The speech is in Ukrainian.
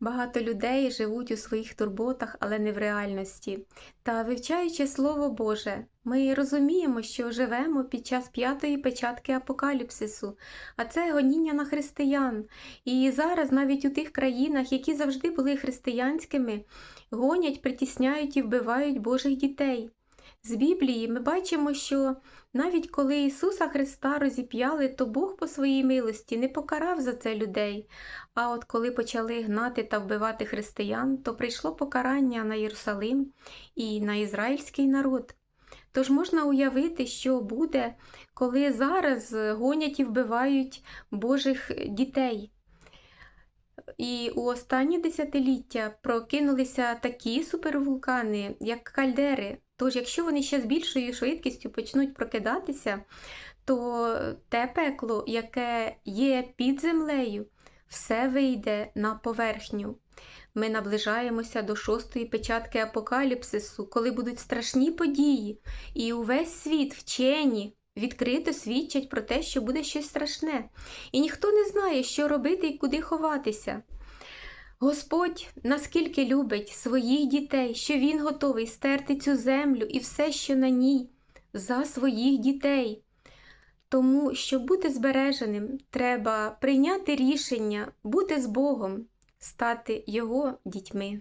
Багато людей живуть у своїх турботах, але не в реальності. Та вивчаючи Слово Боже, ми розуміємо, що живемо під час п'ятої печатки апокаліпсису, а це гоніння на християн. І зараз навіть у тих країнах, які завжди були християнськими, гонять, притісняють і вбивають Божих дітей. З Біблії ми бачимо, що навіть коли Ісуса Христа розіп'яли, то Бог по своїй милості не покарав за це людей. А от коли почали гнати та вбивати християн, то прийшло покарання на Єрусалим і на ізраїльський народ. Тож можна уявити, що буде, коли зараз гонять і вбивають Божих дітей. І у останні десятиліття прокинулися такі супервулкани, як кальдери. Тож, якщо вони ще з більшою швидкістю почнуть прокидатися, то те пекло, яке є під землею, все вийде на поверхню. Ми наближаємося до шостої печатки апокаліпсису, коли будуть страшні події, і увесь світ вчені відкрито свідчать про те, що буде щось страшне, і ніхто не знає, що робити і куди ховатися. Господь наскільки любить своїх дітей, що Він готовий стерти цю землю і все, що на ній, за своїх дітей. Тому, щоб бути збереженим, треба прийняти рішення бути з Богом, стати Його дітьми.